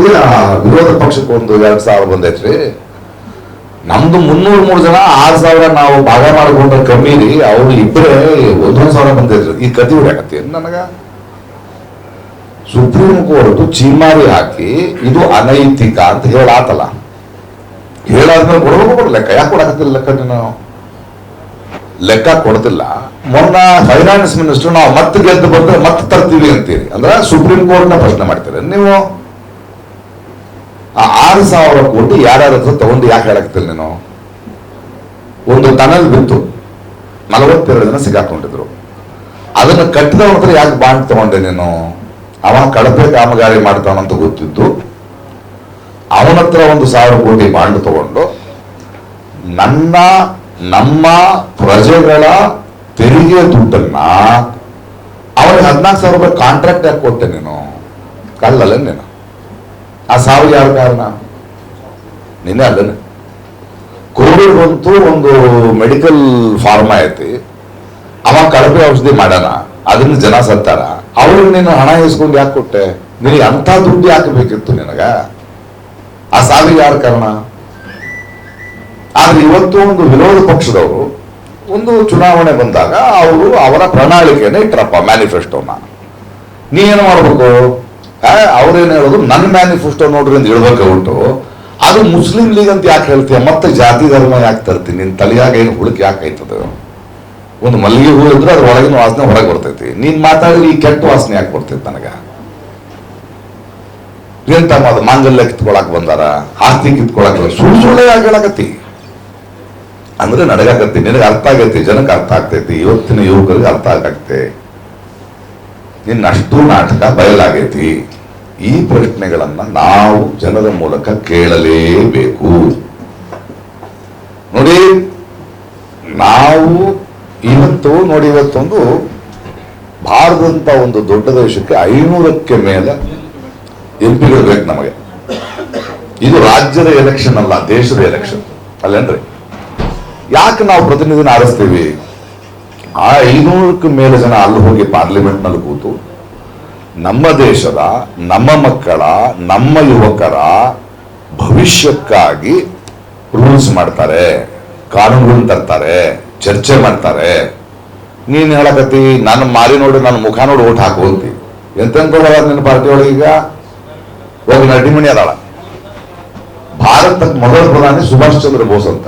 ವಿರೋಧ ಪಕ್ಷಕ್ಕೆ ಒಂದು ಎರಡು ಸಾವಿರ ಬಂದೈತ್ರಿ. ನಮ್ದು ಮುನ್ನೂರ್ ಮೂರು ಜನ ಆರ್ ಸಾವಿರ ನಾವು ಭಾಗ ಮಾಡಿಕೊಂಡ್ರೆ ಕಮ್ಮಿ ರೀ. ಅವ್ರು ಇಬ್ಬರೇ ಒಂದೊಂದು ಸಾವಿರ ಬಂದೈತ್ರಿ. ಈ ಕತಿ ಹೊಡ್ಯಾಕತ್ತಿ. ನನಗ? ಸುಪ್ರೀಂ ಕೋರ್ಟ್ ಚೀಮಾರಿ ಹಾಕಿ ಇದು ಅನೈತಿಕ ಅಂತ ಹೇಳಾತಲ್ಲ. ಹೇಳಾದ್ಮೇಲೆ ಕೊಡಬೇಕು ಕೊಡ ಲೆಕ್ಕ ಯಾಕೆ ಕೊಡಕತ್ತಿಲ್ಲ ಲೆಕ್ಕ ನೀನು? ಲೆಕ್ಕ ಕೊಡ್ತಿಲ್ಲ ಮೊನ್ನ ಫೈನಾನ್ಸ್ ಮಿನಿಸ್ಟರ್ ನಾವು ಮತ್ತೆ ಗೆದ್ದು ಬಂದ್ರೆ ಮತ್ತೆ ತರ್ತೀವಿ ಅಂತೀರಿ. ಅಂದ್ರೆ ಸುಪ್ರೀಂ ಕೋರ್ಟ್ನ ಪ್ರಶ್ನೆ ಮಾಡ್ತೀರಿ. ನೀವು ಆ ಆರು ಸಾವಿರ ಕೋಟಿ ಯಾರ್ಯಾರ ಹತ್ರ ತಗೊಂಡು ಯಾಕೆ ಹೇಳಕ್ತಿಲ್ಲ ನೀನು? ಒಂದು ಟನಲ್ ಬಿತ್ತು. ನಲವತ್ತೆರಡು ಜನ ಸಿಗಾಕೊಂಡಿದ್ರು. ಅದನ್ನು ಕಟ್ಟಿದ ಹತ್ರ ಯಾಕೆ ಬಾಂಡ್ ತಗೊಂಡೆ ನೀನು? ಅವ ಕಳಪೆ ಕಾಮಗಾರಿ ಮಾಡ್ತಾನಂತ ಗೊತ್ತಿದ್ದು ಅವನತ್ರ ಒಂದು ಸಾವಿರ ಕೋಟಿ ಬಾಂಡ್ ತಗೊಂಡು ನನ್ನ ನಮ್ಮ ಪ್ರಜೆಗಳ ತೆರಿಗೆ ದುಡ್ಡನ್ನ ಅವ್ರಿಗೆ ಹದಿನಾಲ್ಕು ಸಾವಿರ ರೂಪಾಯಿ ಕಾಂಟ್ರಾಕ್ಟ್ ಯಾಕೆ ಕೊಟ್ಟೆ ನೀನು. ಕಲ್ಲಲ್ಲ ನೀನು. ಆ ಸಾವು ಯಾರ ಕಾರಣ? ನಿನ್ನೆ ಅಲ್ಲನೆ ಕೋವಿಡ್ ಬಂತು, ಒಂದು ಮೆಡಿಕಲ್ ಫಾರ್ಮಾ ಐತಿ. ಅವ ಕಳಪೆ ಔಷಧಿ ಮಾಡೋಣ, ಅದನ್ನ ಜನ ಸತ್ತಾರ. ಅವ್ರಿಗೆ ನೀನು ಹಣ ಇಸ್ಕೊಂಡು ಯಾಕೆ ಕೊಟ್ಟೆ? ನಿನಗೆ ಅಂತ ದುಡ್ಡು ಯಾಕೆ ಬೇಕಿತ್ತು ನಿನಗ? ಆ ಸಾವಿಗೆ ಯಾರ ಕಾರಣ? ಆದ್ರೆ ಇವತ್ತು ಒಂದು ವಿರೋಧ ಪಕ್ಷದವರು ಒಂದು ಚುನಾವಣೆ ಬಂದಾಗ ಅವರು ಅವರ ಪ್ರಣಾಳಿಕೆಯನ್ನು ಇಟ್ಟರಪ್ಪ ಮ್ಯಾನಿಫೆಸ್ಟೋನ ನೀ. ಏನು ಮಾಡ್ಬೇಕು? ಅವ್ರೇನ್ ಹೇಳೋದು? ನನ್ನ ಮ್ಯಾನಿಫೆಸ್ಟೋ ನೋಡ್ರಿ ಅಂತ ಹೇಳ್ಬೇಕು ಉಂಟು. ಅದು ಮುಸ್ಲಿಂ ಲೀಗ್ ಅಂತ ಯಾಕೆ ಹೇಳ್ತೀಯ? ಮತ್ತೆ ಜಾತಿ ಧರ್ಮ ಯಾಕೆ ತರ್ತೀನಿ? ನಿನ್ ತಲೆಯಾಗ ಏನು ಹುಡುಕಿ ಯಾಕೆ ಆಯ್ತದ? ಒಂದು ಮಲ್ಲಿಗೆ ಹೂ ಇದ್ರೆ ಅದ್ರ ಒಳಗಿನ ವಾಸನೆ ಹೊರಗೆ ಬರ್ತೈತಿ. ನೀನ್ ಮಾತಾಡಿದ್ರೆ ಈ ಕೆಟ್ಟ ವಾಸನೆ ಯಾಕೆ ಬರ್ತೈತಿ ನನಗ? ಎಂತ ಮಾಂಗಲ್ಯ ಕಿತ್ಕೊಳಕ್ ಬಂದಾರ? ಆಸ್ತಿ ಕಿತ್ಕೊಳಕ್ ಸುಳ್ಳು ಸುಳ್ಳೆ ಆಗಿ ಹೇಳಕತ್ತಿ? ಅಂದ್ರೆ ನಡಗಾಕತ್ತಿ ನಿನಗೆ ಅರ್ಥ ಆಗೈತಿ, ಜನಕ್ಕೆ ಅರ್ಥ ಆಗ್ತೈತಿ, ಇವತ್ತಿನ ಯುವಕರಿಗೆ ಅರ್ಥ ಆಗತ್ತೆ. ನಿನ್ನ ಅಷ್ಟು ನಾಟಕ ಬಯಲಾಗೈತಿ. ಈ ಪ್ರಶ್ನೆಗಳನ್ನ ನಾವು ಜನರ ಮೂಲಕ ಕೇಳಲೇಬೇಕು. ನೋಡಿ, ನಾವು ಇವತ್ತು ನೋಡಿ, ಇವತ್ತೊಂದು ಭಾರತದಂತ ಒಂದು ದೊಡ್ಡ ದೇಶಕ್ಕೆ ಐನೂರಕ್ಕೆ ಮೇಲೆ ಎಂ ಪಿಗಳು ಬೇಕು ನಮಗೆ. ಇದು ರಾಜ್ಯದ ಎಲೆಕ್ಷನ್ ಅಲ್ಲ, ದೇಶದ ಎಲೆಕ್ಷನ್ ಅಲ್ಲೇನ್ರಿ? ಯಾಕೆ ನಾವು ಪ್ರತಿನಿಧಿನ ಆರಿಸ್ತೀವಿ? ಆ ಐನೂರಕ್ಕೆ ಮೇಲೆ ಜನ ಅಲ್ಲಿ ಹೋಗಿ ಪಾರ್ಲಿಮೆಂಟ್ನಲ್ಲಿ ಕೂತು, ನಮ್ಮ ದೇಶದ, ನಮ್ಮ ಮಕ್ಕಳ, ನಮ್ಮ ಯುವಕರ ಭವಿಷ್ಯಕ್ಕಾಗಿ ರೂಲ್ಸ್ ಮಾಡ್ತಾರೆ, ಕಾನೂನುಗಳನ್ನ ತರ್ತಾರೆ, ಚರ್ಚೆ ಮಾಡ್ತಾರೆ. ನೀನ್ ಹೇಳಕತ್ತಿ, ನನ್ನ ಮಾರಿ ನೋಡಿ, ನನ್ನ ಮುಖ ನೋಡಿ ಓಟ್ ಹಾಕು ಅಂತಿ. ಎಂತೆಂತ ನಿನ್ನ ಪಾರ್ಟಿ ಒಳಗೆ ಈಗ? ಹೋಗಿ ನಡಿಮಣಿ ಅದಾಳ. ಭಾರತಕ್ಕೆ ಮೊದಲ ಪ್ರಧಾನಿ ಸುಭಾಷ್ ಚಂದ್ರ ಬೋಸ್ ಅಂತ.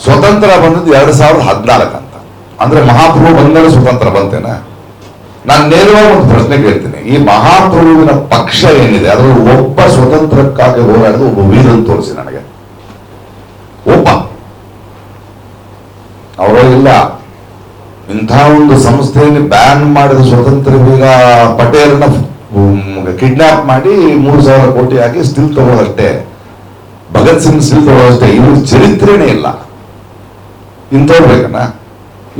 ಸ್ವತಂತ್ರ ಬಂದದ್ದು ಎರಡ್ ಸಾವಿರದ ಹದಿನಾಲ್ಕು ಅಂತ. ಅಂದ್ರೆ ಮಹಾಪ್ರಭು ಬಂದರೆ ಸ್ವತಂತ್ರ ಬಂತೇನ? ನಾನು ನೇರವಾಗಿ ಒಂದು ಪ್ರಶ್ನೆ ಕೇಳ್ತೀನಿ ಈ ಮಹಾಪ್ರಭುವಿನ ಪಕ್ಷ ಏನಿದೆ ಅದರಲ್ಲಿ ಒಬ್ಬ ಸ್ವತಂತ್ರಕ್ಕಾಗಿ ಹೋರಾಡಿದ ಒಬ್ಬ ವೀರನ್ ತೋರಿಸಿ ನನಗೆ. ಒಬ್ಬ. ಇಲ್ಲ. ಇಂಥ ಒಂದು ಸಂಸ್ಥೆಯಲ್ಲಿ ಬ್ಯಾನ್ ಮಾಡಿದ ಸ್ವತಂತ್ರ ವೀರ ಪಟೇಲ್ನ ಕಿಡ್ನಾಪ್ ಮಾಡಿ ಮೂರು ಸಾವಿರ ಕೋಟಿ ಹಾಕಿ ಸ್ಟಿಲ್ ತಗೊಳ್ಳೋದಷ್ಟೇ. ಭಗತ್ ಸಿಂಗ್ ಸ್ಟಿಲ್ ತಗೊಳ್ಳೋದಷ್ಟೇ. ಇವ್ರ ಚರಿತ್ರೆನೇ ಇಲ್ಲ. ಇಂಥವ್ರು ಬೇಕನ್ನ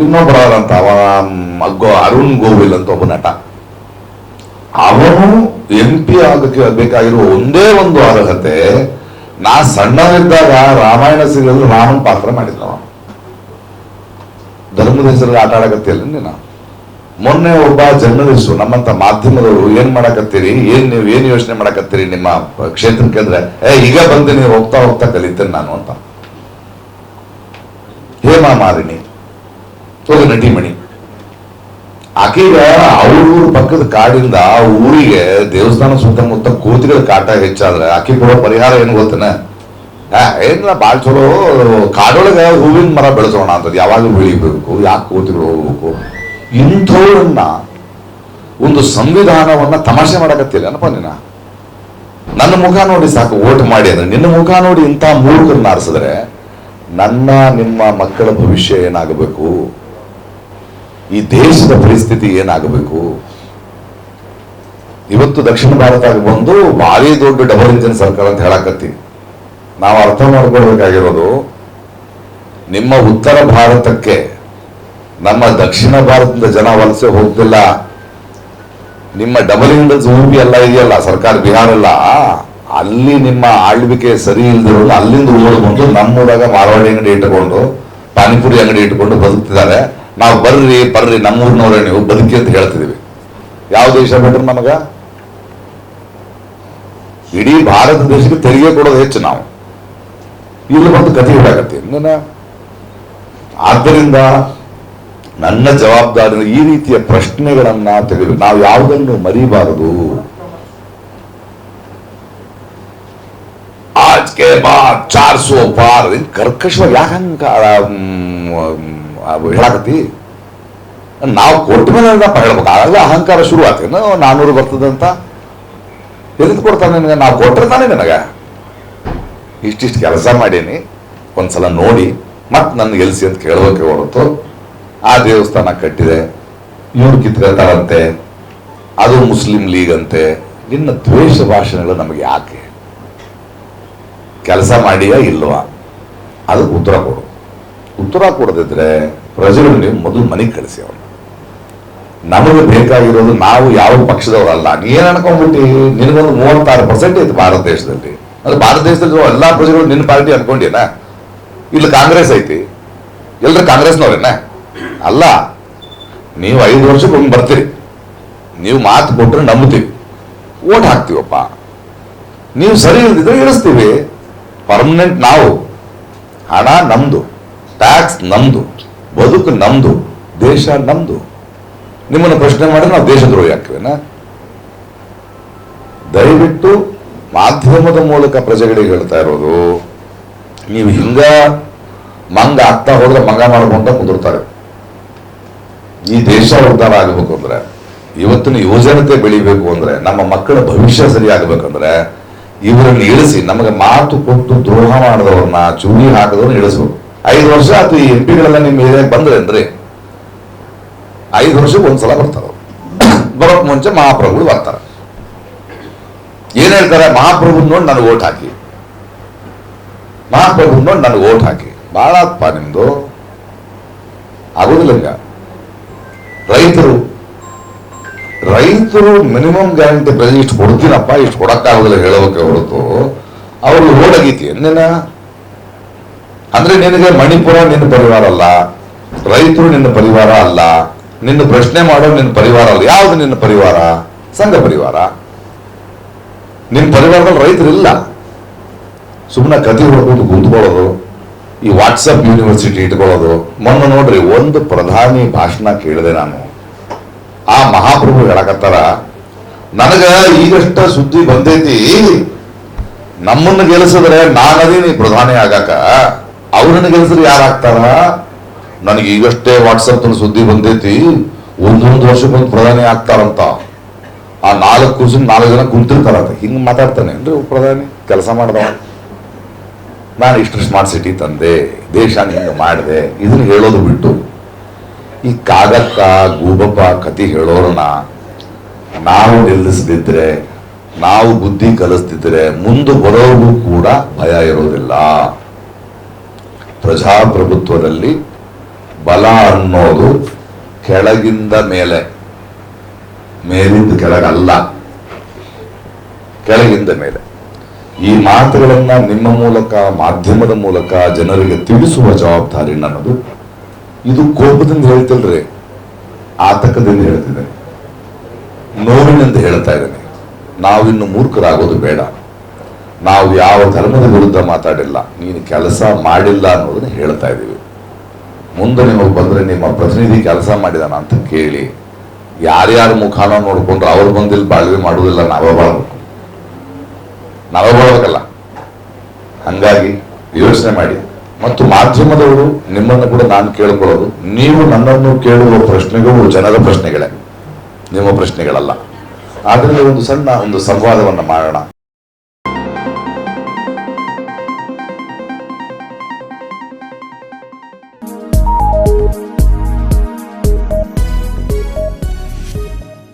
ಇನ್ನೊಬ್ಬರವರಂತ ಅವ ಮಗ್ಗೋ ಅರುಣ್ ಗೋವಿಲ್ ಅಂತ ಒಬ್ಬ ನಟ. ಅವನು ಎಂ ಪಿ ಆಗಕ್ಕೆ ಬೇಕಾಗಿರುವ ಒಂದೇ ಒಂದು ಅರ್ಹತೆ, ನಾ ಸಣ್ಣವಿದ್ದಾಗ ರಾಮಾಯಣ ಸೀರಿಯಲ್ ರಾಮನ್ ಪಾತ್ರ ಮಾಡಿದ್ನವ ಧರ್ಮದ ಹೆಸರಲ್ಲಿ ಆಟ ಆಡಕತ್ತಿಲ್ಲ ನೀನು? ಮೊನ್ನೆ ಒಬ್ಬ ಜರ್ನಲಿಸ್ಟ್, ನಮ್ಮಂತ ಮಾಧ್ಯಮದವರು ಏನ್ ಮಾಡಕತ್ತೀರಿ? ಏನ್ ನೀವು, ಏನ್ ಯೋಚನೆ ಮಾಡಕತ್ತೀರಿ ನಿಮ್ಮ ಕ್ಷೇತ್ರಕ್ಕೆ ಅಂದ್ರೆ ಏ, ಈಗ ಬಂದಿನಿ ಹೋಗ್ತಾ ಹೋಗ್ತಾ ಕಲಿತೇನೆ ನಾನು ಅಂತ. ಹೇಮಾ ಮಾಲಿನಿ. ಹೋಗಿ ನಟಿಮಣಿ. ಆಕೆಗ ಅವ್ರ ಪಕ್ಕದ ಕಾಡಿಂದ ಊರಿಗೆ ದೇವಸ್ಥಾನ ಸುತ್ತಮುತ್ತ ಕೋತಿಗಳ ಕಾಟ ಹೆಚ್ಚಾದ್ರೆ ಆಕೆ ಕೊಡೋ ಪರಿಹಾರ ಏನು ಗೊತ್ತನ? ಏನಿಲ್ಲ ಭಾಳ ಚಲೋ. ಕಾಡೊಳಗೆ ಹೂವಿನ ಮರ ಬೆಳೆಸೋಣ ಅಂತದ್. ಯಾವಾಗಲೂ ಬೆಳಿಬೇಕು. ಯಾಕೆ ಕೋತಿಗಳು ಹೋಗ್ಬೇಕು? ಇಂಥವ್ರನ್ನ ಒಂದು ಸಂವಿಧಾನವನ್ನ ತಮಾಷೆ ಮಾಡಕತ್ತಿಲ್ಲ. ಏನಪ್ಪ ನೀನ? ನನ್ನ ಮುಖ ನೋಡಿ ಸಾಕು ಓಟ್ ಮಾಡಿ ಅಂದ್ರೆ. ನಿನ್ನ ಮುಖ ನೋಡಿ ಇಂಥ ಮೂರ್ಖರನ್ನ ಆರಿಸಿದ್ರೆ ನನ್ನ, ನಿಮ್ಮ ಮಕ್ಕಳ ಭವಿಷ್ಯ ಏನಾಗಬೇಕು? ಈ ದೇಶದ ಪರಿಸ್ಥಿತಿ ಏನಾಗಬೇಕು? ಇವತ್ತು ದಕ್ಷಿಣ ಭಾರತ ಬಂದು ಭಾರಿ ದೊಡ್ಡ ಡಬಲ್ ಇಂಜಿನ್ ಸರ್ಕಾರ ಅಂತ ಹೇಳಕತ್ತೀವಿ ನಾವು ಅರ್ಥ ಮಾಡ್ಕೊಳ್ಬೇಕಾಗಿರೋದು, ನಿಮ್ಮ ಉತ್ತರ ಭಾರತಕ್ಕೆ, ನಮ್ಮ ದಕ್ಷಿಣ ಭಾರತದ ಜನ ವಲಸೆ ಹೋಗ್ತಿಲ್ಲ. ನಿಮ್ಮ ಡಬಲ್ ಇಂಜಿನ್ ಊಪಿ ಎಲ್ಲ ಇದೆಯಲ್ಲ, ಸರ್ಕಾರ ಬಿಹಾರ ಎಲ್ಲ ಅಲ್ಲಿ ನಿಮ್ಮ ಆಳ್ವಿಕೆ ಸರಿ ಇಲ್ದಿರೋದು ಅಲ್ಲಿಂದ ಓಡ್ಕೊಂಡು ನಮ್ಮೂರಾಗ ಮಾರವಾಡಿ ಅಂಗಡಿ ಇಟ್ಟುಕೊಂಡು, ಪಾನಿಪುರಿ ಅಂಗಡಿ ಇಟ್ಕೊಂಡು ಬದುಕ್ತಿದ್ದಾರೆ. ನಾವು ಬರ್ರಿ ಬರ್ರಿ, ನಮ್ಮೂರಿನವರೇ ನೀವು, ಬದುಕಿ ಅಂತ ಹೇಳ್ತಿದೀವಿ. ಯಾವ ದೇಶ ಬೇಡ್ರಿ ನಮಗ? ಇಡೀ ಭಾರತ ದೇಶಕ್ಕೆ ತೆರಿಗೆ ಕೊಡೋದು ಹೆಚ್ಚು ನಾವು. ಇಲ್ಲಿ ಒಂದು ಕಥೆ ನನ್ನ ಆದ್ದರಿಂದ ನನ್ನ ಜವಾಬ್ದಾರಿ ಈ ರೀತಿಯ ಪ್ರಶ್ನೆಗಳನ್ನ ತೆಗೆದು ನಾವು ಯಾವುದನ್ನು ಮರಿಬಾರದು? ಕೆ ಬಾ, ಚಾರ್ ಸೋ ಪಾರ್ ಕರ್ಕಶವಾಗಿ ಯಾಕೆ ಹಂಗ ಹೇಳಕತ್ತಿ? ನಾವು ಕೊಟ್ಟ ಮೇಲೆ ಹೇಳ್ಬೇಕು. ಆಗಲ್ಲ ಅಹಂಕಾರ ಶುರು ಆತೇನು ನಾನೂರು ಬರ್ತದಂತ ಎಲ್ಲಿ ಕೊಡ್ತಾನೆ ನಿನಗೆ? ನಾವು ಕೊಟ್ಟರೆ ತಾನೇ ನನಗೆ. ಇಷ್ಟಿಷ್ಟು ಕೆಲಸ ಮಾಡೀನಿ. ಒಂದ್ಸಲ ನೋಡಿ. ಮತ್ತೆ ನನ್ನ ಗೆಲ್ಸಿ ಅಂತ ಕೇಳಬೇಕೆ ಹೊರತು. ಆ ದೇವಸ್ಥಾನ ಕಟ್ಟಿದೆ. ಇವ್ರು ಕಿತ್ಕೊಳ್ತಾರಂತೆ ಅದು ಮುಸ್ಲಿಂ ಲೀಗ್ ಅಂತೆ. ನಿನ್ನ ದ್ವೇಷ ಭಾಷಣಗಳು ನಮಗೆ ಯಾಕೆ? ಕೆಲಸ ಮಾಡಿಯಾ ಇಲ್ವಾ? ಅದಕ್ಕೆ ಉತ್ತರ ಕೊಡು. ಉತ್ತರ ಕೊಡದಿದ್ರೆ ಪ್ರಜೆಗಳು ನೀವು ಮೊದಲು ಮನೆಗೆ ಕಳಿಸಿ ಅವ್ರು. ನಮಗೆ ಬೇಕಾಗಿರೋದು ನಾವು ಯಾವ ಪಕ್ಷದವರಲ್ಲ. ಏನ್ ಅನ್ಕೊಂಡ್ಬಿಟ್ಟಿ? ನಿನಗೊಂದು ಮೂವತ್ತಾರು ಪರ್ಸೆಂಟ್ ಐತೆ ಭಾರತ ದೇಶದಲ್ಲಿ. ಅದು ಭಾರತ ದೇಶದಲ್ಲಿ ಎಲ್ಲ ಪ್ರಜೆಗಳು ನಿನ್ನ ಪಾರ್ಟಿ ಅನ್ಕೊಂಡೇನ ಇಲ್ಲಿ ಕಾಂಗ್ರೆಸ್ ಐತಿ? ಎಲ್ರು ಕಾಂಗ್ರೆಸ್ನವ್ರೇನ? ಅಲ್ಲ, ನೀವು ಐದು ವರ್ಷಕ್ಕೆ ಒಮ್ಮೆ ಬರ್ತೀರಿ. ನೀವು ಮಾತು ಕೊಟ್ಟರೆ ನಂಬ್ತೀವಿ ಓಟ್ ಹಾಕ್ತೀವಪ್ಪ. ನೀವು ಸರಿ ಇಲ್ದಿದ್ರೆ ಇಳಿಸ್ತೀವಿ. ಪರ್ಮನೆಂಟ್ ನಾವು. ಹಣ ನಮ್ದು. ಟ್ಯಾಕ್ಸ್ ನಮ್ದು. ಬದುಕು ನಮ್ದು. ದೇಶ ನಮ್ದು. ನಿಮ್ಮನ್ನು ಪ್ರಶ್ನೆ ಮಾಡಿದ್ರೆ ನಾವು ದೇಶದ್ರೋಹಿ ಆಗ್ತೀವೇನಾ? ದಯವಿಟ್ಟು ಮಾಧ್ಯಮದ ಮೂಲಕ ಪ್ರಜೆಗಳಿಗೆ ಹೇಳ್ತಾ ಇರೋದು, ನೀವು ಹಿಂಗ ಮಂಗ ಆಗ್ತಾ ಹೋದ್ರೆ ಮಂಗ ಮಾಡ್ಕೊಂತ ಕುದುರ್ತಾರೆ. ಈ ದೇಶ ಉದ್ಧಾರ ಆಗಬೇಕು ಅಂದ್ರೆ, ಇವತ್ತಿನ ಯುವಜನತೆ ಬೆಳಿಬೇಕು ಅಂದ್ರೆ, ನಮ್ಮ ಮಕ್ಕಳ ಭವಿಷ್ಯ ಸರಿಯಾಗಬೇಕಂದ್ರೆ ಇವರನ್ನು ಇಳಿಸಿ ನಮಗೆ ಮಾತು ಕೊಟ್ಟು ದ್ರೋಹ ಮಾಡಿದವ್ರನ್ನ ಚೂರಿ ಹಾಕಿದವ್ರನ್ನ ಇಳಿಸ್ಬೇಕು ಐದು ವರ್ಷ ಅದು ಈ ಎಂ ಪಿಗಳೆಲ್ಲ ನಿಮ್ಮ ಏರಿಯಾಗೆ ಬಂದ್ರೆ ಅಂದ್ರೆ ಐದು ವರ್ಷಕ್ಕೆ ಒಂದ್ಸಲ ಬರ್ತಾರ. ಬರೋಕ್ ಮುಂಚೆ ಮಹಾಪ್ರಭುಗಳು ಬರ್ತಾರೆ. ಏನ್ ಹೇಳ್ತಾರೆ? ಮಹಾಪ್ರಭು ನೋಡಿ ನನಗೆ ಓಟ್ ಹಾಕಿ. ಮಹಾಪ್ರಭು ನೋಡಿ ನನಗೆ ಓಟ್ ಹಾಕಿ. ಬಾಳಪ್ಪ ನಿಮ್ದು. ಆಗೋದಿಲ್ಲ ರೈತರು ರೈತರು ಮಿನಿಮಮ್ ಗ್ಯಾರಂಟಿ ಬೆಲೆ ಇಷ್ಟು ಕೊಡ್ತೀನಪ್ಪ, ಇಷ್ಟು ಕೊಡಕ್ಕಾಗೋದಿಲ್ಲ ಹೇಳೋಕೆ ಹೊರತು ಅವ್ರಿಗೆ ಓಡಾಗೈತಿ ಅಂದಿನ ಅಂದ್ರೆ ನಿನಗೆ ಮಣಿಪುರ ನಿನ್ನ ಪರಿವಾರ ಅಲ್ಲ, ರೈತರು ನಿನ್ನ ಪರಿವಾರ ಅಲ್ಲ, ನಿನ್ನ ಪ್ರಶ್ನೆ ಮಾಡೋ ನಿನ್ನ ಪರಿವಾರ ಅಲ್ಲ. ಯಾವುದು ನಿನ್ನ ಪರಿವಾರ? ಸಂಘ ಪರಿವಾರ. ನಿನ್ನ ಪರಿವಾರದಲ್ಲಿ ರೈತರು ಇಲ್ಲ. ಸುಮ್ಮನೆ ಕತೆ ಹೊಡ್ಕೊಂಡು ಕುಂತ್ಕೊಳ್ಳೋದು, ಈ ವಾಟ್ಸಪ್ ಯೂನಿವರ್ಸಿಟಿ ಇಟ್ಕೊಳ್ಳೋದು. ಮೊನ್ನೆ ನೋಡ್ರಿ, ಒಂದು ಪ್ರಧಾನಿ ಭಾಷಣ ಕೇಳಿದೆ ನಾನು. ಆ ಮಹಾಪ್ರಭು ಹೇಳಕತ್ತಾರ ನನಗ ಈಗಷ್ಟ ಸುದ್ದಿ ಬಂದೈತಿ. ನಮ್ಮನ್ನು ಗೆಲ್ಲಿಸಿದ್ರೆ ನಾನದೀನಿ ಪ್ರಧಾನಿ ಆಗಾಕ. ಅವ್ರನ್ನ ಗೆಲ್ಲಿಸಿದ್ರೆ ಯಾರಾಗ್ತಾರ ನನಗೆ ಈಗಷ್ಟೇ ವಾಟ್ಸಪ್ ಸುದ್ದಿ ಬಂದೈತಿ. ಒಂದೊಂದು ವರ್ಷಕ್ಕೊಂದು ಪ್ರಧಾನಿ ಆಗ್ತಾರಂತ. ಆ ನಾಲ್ಕು ಕುರ್ಸಿ ನಾಲ್ಕು ಜನ ಕುಂತಿರ್ತಾರಂತ ಹಿಂಗ್ ಮಾತಾಡ್ತಾನೆ. ಏನ್ರಿ ಪ್ರಧಾನಿ? ಕೆಲಸ ಮಾಡ್ದವ. ನಾನು ಇಷ್ಟು ಸ್ಮಾರ್ಟ್ ಸಿಟಿ ತಂದೆ. ದೇಶ ಹಿಂಗೆ ಮಾಡಿದೆ. ಇದನ್ನ ಹೇಳೋದು ಬಿಟ್ಟು. ಈ ಕಾಗಕ್ಕ, ಗೂಬಪ್ಪ ಕತಿ ಹೇಳೋರನ್ನ ನಾವು ನಿಲ್ಲಿಸದಿದ್ರೆ, ನಾವು ಬುದ್ಧಿ ಕಲಿಸ್ತಿದ್ರೆ ಮುಂದೆ ಬರೋರ್ಗೂ ಕೂಡ ಭಯ ಇರೋದಿಲ್ಲ. ಪ್ರಜಾಪ್ರಭುತ್ವದಲ್ಲಿ ಬಲ ಅನ್ನೋದು ಕೆಳಗಿಂದ ಮೇಲೆ, ಮೇಲಿಂದ ಕೆಳಗಲ್ಲ. ಕೆಳಗಿಂದ ಮೇಲೆ. ಈ ಮಾತುಗಳನ್ನ ನಿಮ್ಮ ಮೂಲಕ, ಮಾಧ್ಯಮದ ಮೂಲಕ ಜನರಿಗೆ ತಿಳಿಸುವ ಜವಾಬ್ದಾರಿ ನನ್ನದು. ಇದು ಕೋಪದಿಂದ ಹೇಳ್ತಿಲ್ರಿ. ಆತಕದಿಂದ ಹೇಳ್ತಿದ್ದೇನೆ ನೋವಿನಿಂದ ಹೇಳ್ತಾ ಇದ್ದೇನೆ. ನಾವಿನ್ನು ಮೂರ್ಖರಾಗೋದು ಬೇಡ. ನಾವು ಯಾವ ಧರ್ಮದ ವಿರುದ್ಧ ಮಾತಾಡಿಲ್ಲ. ನೀನು ಕೆಲಸ ಮಾಡಿಲ್ಲ ಅನ್ನೋದನ್ನ ಹೇಳ್ತಾ ಇದ್ದೀವಿ. ಮುಂದೆ ನಿಮಗೆ ಬಂದ್ರೆ ನಿಮ್ಮ ಪ್ರತಿನಿಧಿ ಕೆಲಸ ಮಾಡಿದಾನ ಅಂತ ಕೇಳಿ, ಯಾರ್ಯಾರ ಮುಖಾನ ನೋಡ್ಕೊಂಡ್ರೆ ಅವ್ರು ಬಂದಿಲ್ಲಿ ಬಾಳ್ವೆ ಮಾಡುವುದಿಲ್ಲ ನಾವೇ ಬಾಳ್ಬೇಕು. ನಾವೇ ಬಾಳ್ಬೇಕಲ್ಲ. ಹಂಗಾಗಿ ಯೋಚನೆ ಮಾಡಿ. ಮತ್ತು ಮಾಧ್ಯಮದವರು ನಿಮ್ಮನ್ನು ಕೂಡ ನಾನು ಕೇಳಿಕೊಳ್ಳೋದು. ನೀವು ನನ್ನನ್ನು ಕೇಳುವ ಪ್ರಶ್ನೆಗಳು ಜನರ ಪ್ರಶ್ನೆಗಳೇ. ನಿಮ್ಮ ಪ್ರಶ್ನೆಗಳಲ್ಲ. ಆದ್ರೆ ಒಂದು ಸಣ್ಣ ಒಂದು ಸಂವಾದವನ್ನು ಮಾಡೋಣ.